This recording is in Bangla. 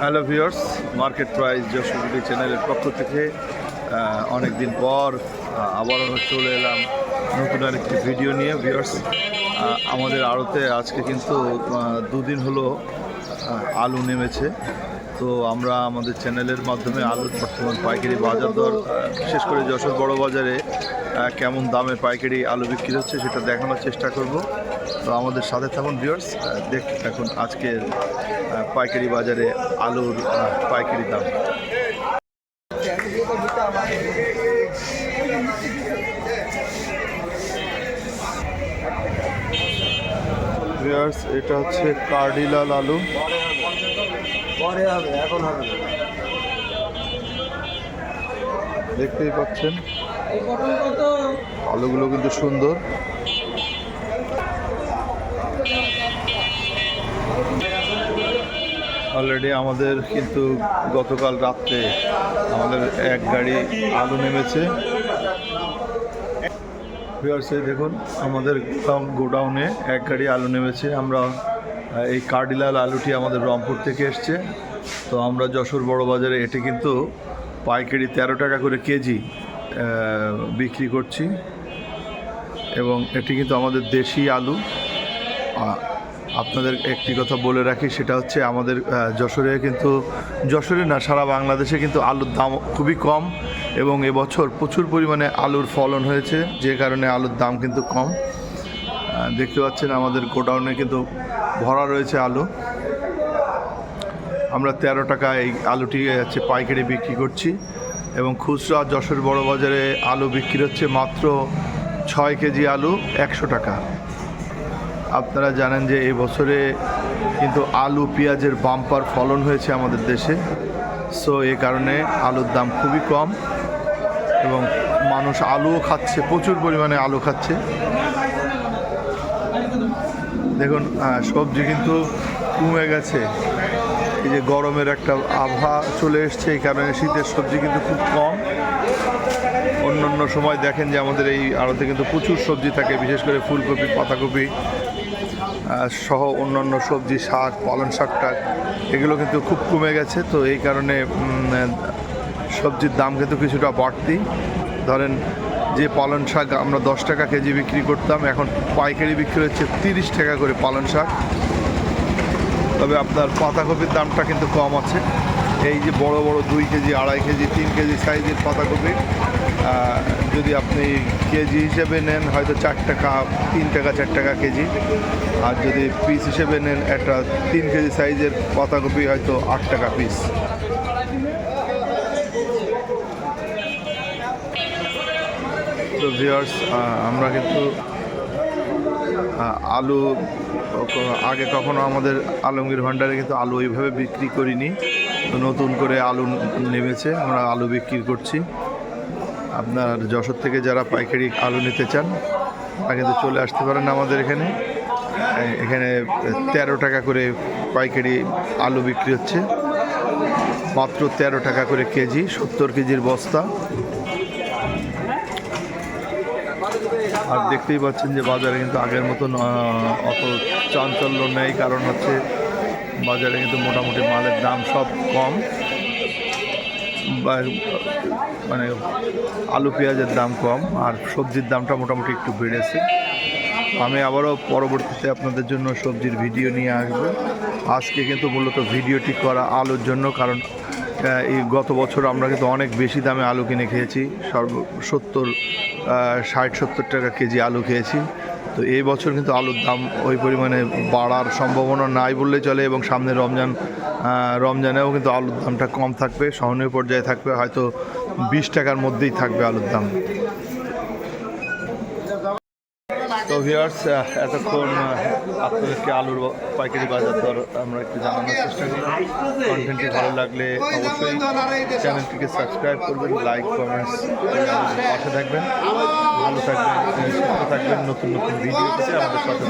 হ্যালো ভিউয়ার্স মার্কেট প্রাইস যশোরগুলি চ্যানেলের পক্ষ থেকে অনেক দিন পর আবারও চলে এলাম। নতুন আরেকটি ভিডিও নিয়ে ভিউয়ার্স আমাদের আড়তে আজকে কিন্তু দুদিন হলো আলু নেমেছে। তো আমরা আমাদের চ্যানেলের মাধ্যমে আলুর বর্তমান পাইকারি বাজার দর বিশেষ করে যশোর বড় বাজারে কেমন দামে পাইকারি আলু বিক্রি হচ্ছে সেটা দেখানোর চেষ্টা করব। তো আমাদের সাথে থাকুন ভিউয়ার্স দেখ এখন আজকের পাইকারি বাজারে আলুর পাইকারি দাম। ভিউয়ার্স এটা হচ্ছে কার্ডিলাল আলু। পরে হবে এখন হবে দেখতেই পাচ্ছেন। আলুগুলো কিন্তু সুন্দর। অলরেডি আমাদের কিন্তু গতকাল রাত্রে আমাদের এক গাড়ি আলু নেমেছে। ভিউয়ার্স, এই দেখুন আমাদের গোডাউন- এক গাড়ি আলু নেমেছে। আমরা এই কার্ডিলাল আলুটি আমাদের রংপুর থেকে এসছে। তো আমরা যশোর বড় বাজারে এটি কিন্তু পাইকারি তেরো টাকা করে কেজি বিক্রি করছি। এবং এটি কিন্তু আমাদের দেশি আলু। আপনাদের একটি কথা বলে রাখি, সেটা হচ্ছে আমাদের যশোরে কিন্তু, যশোরে না, সারা বাংলাদেশে কিন্তু আলুর দাম খুবই কম এবং এবছর প্রচুর পরিমাণে আলুর ফলন হয়েছে, যে কারণে আলুর দাম কিন্তু কম। দেখতে পাচ্ছেন আমাদের গোডাউনে কিন্তু ভরা রয়েছে আলু। আমরা তেরো টাকা এই আলুটি হচ্ছে পাইকারি বিক্রি করছি এবং খুচরা যশোর বড় বাজারে আলু বিক্রি হচ্ছে মাত্র ছয় কেজি আলু একশো টাকা। আপনারা জানেন যে এই বছরে কিন্তু আলু, পেঁয়াজের বাম্পার ফলন হয়েছে আমাদের দেশে। সো এ কারণে আলুর দাম খুবই কম এবং মানুষ আলুও খাচ্ছে, প্রচুর পরিমাণে আলু খাচ্ছে। দেখুন সবজি কিন্তু কমে গেছে। এই যে গরমের একটা আবহাওয়া চলে এসছে, এই কারণে শীতের সবজি কিন্তু খুব কম। অন্য অন্য সময় দেখেন যে আমাদের এই আড়তে কিন্তু প্রচুর সবজি থাকে, বিশেষ করে ফুলকপি, পাতাকপি। সহ অন্যান্য সবজি শাক পালন শাক টাক এগুলো কিন্তু খুব কমে গেছে। তো এই কারণে সবজির দাম কিন্তু কিছুটা বাড়তি। ধরেন, যে পালন শাক আমরা দশ টাকা কেজি বিক্রি করতাম, এখন পাইকারি বিক্রি হচ্ছে তিরিশ টাকা করে পালন শাক। তবে আপনার পাতাকপির দামটা কিন্তু কম আছে। এই যে বড় বড় দুই কেজি, আড়াই কেজি, তিন কেজি সাইজের পাতাকপি যদি আপনি কেজি হিসেবে নেন, হয়তো চার টাকা, তিন টাকা, চার টাকা কেজি। আর যদি পিস হিসেবে নেন, একটা তিন কেজি সাইজের পাতাকপি হয়তো আট টাকা পিস তো ভিউয়ার্স আমরা কিন্তু আলু, আগে কখনো আমাদের আলমগীর ভান্ডারে কিন্তু আলু ওইভাবে বিক্রি করিনি। নতুন করে আলু নেমেছে, আমরা আলু বিক্রি করছি। আপনার যশোর থেকে যারা পাইকারি আলু নিতে চান, তারা কিন্তু চলে আসতে পারেন আমাদের এখানে। এখানে তেরো টাকা করে পাইকারি আলু বিক্রি হচ্ছে। মাত্র তেরো টাকা করে কেজি, সত্তর কেজির বস্তা। আর দেখতেই পাচ্ছেন যে বাজারে কিন্তু আগের মতন অত চাঞ্চল্য নেই। কারণ হচ্ছে বাজারে কিন্তু মোটামুটি মালের দাম সব কম। মানে আলু, পেঁয়াজের দাম কম আর সবজির দামটা মোটামুটি একটু বেড়েছে। আমি আবারও পরবর্তীতে আপনাদের জন্য সবজির ভিডিও নিয়ে আসব। আজকে কিন্তু মূলত ভিডিওটি করা আলুর জন্য, কারণ এই গত বছর আমরা কিন্তু অনেক বেশি দামে আলু কিনে খেয়েছি। সর্ব, সত্তর ষাট সত্তর টাকা কেজি আলু খেয়েছি। তো এই বছর কিন্তু আলুর দাম ওই পরিমাণে বাড়ার সম্ভাবনা নাই বললেই চলে এবং সামনে রমজান রমজানেও কিন্তু আলুর দামটা কম থাকবে, সহনীয় পর্যায়ে থাকবে, হয়তো বিশ টাকার মধ্যেই থাকবে আলুর দাম। তো ভিউয়ার্স এতক্ষণ আপনাদেরকে আলুর পাইকারি বাজার দর আমরা একটু জানানোর চেষ্টা করি। কন্টেন্টটি ভালো লাগলে অবশ্যই চ্যানেলটিকে সাবস্ক্রাইব করবেন লাইক কমেন্টস পাশে থাকবেন। ভালো থাকবেন, সুস্থ থাকবেন, নতুন নতুন ভিডিও আমাদের সাথে।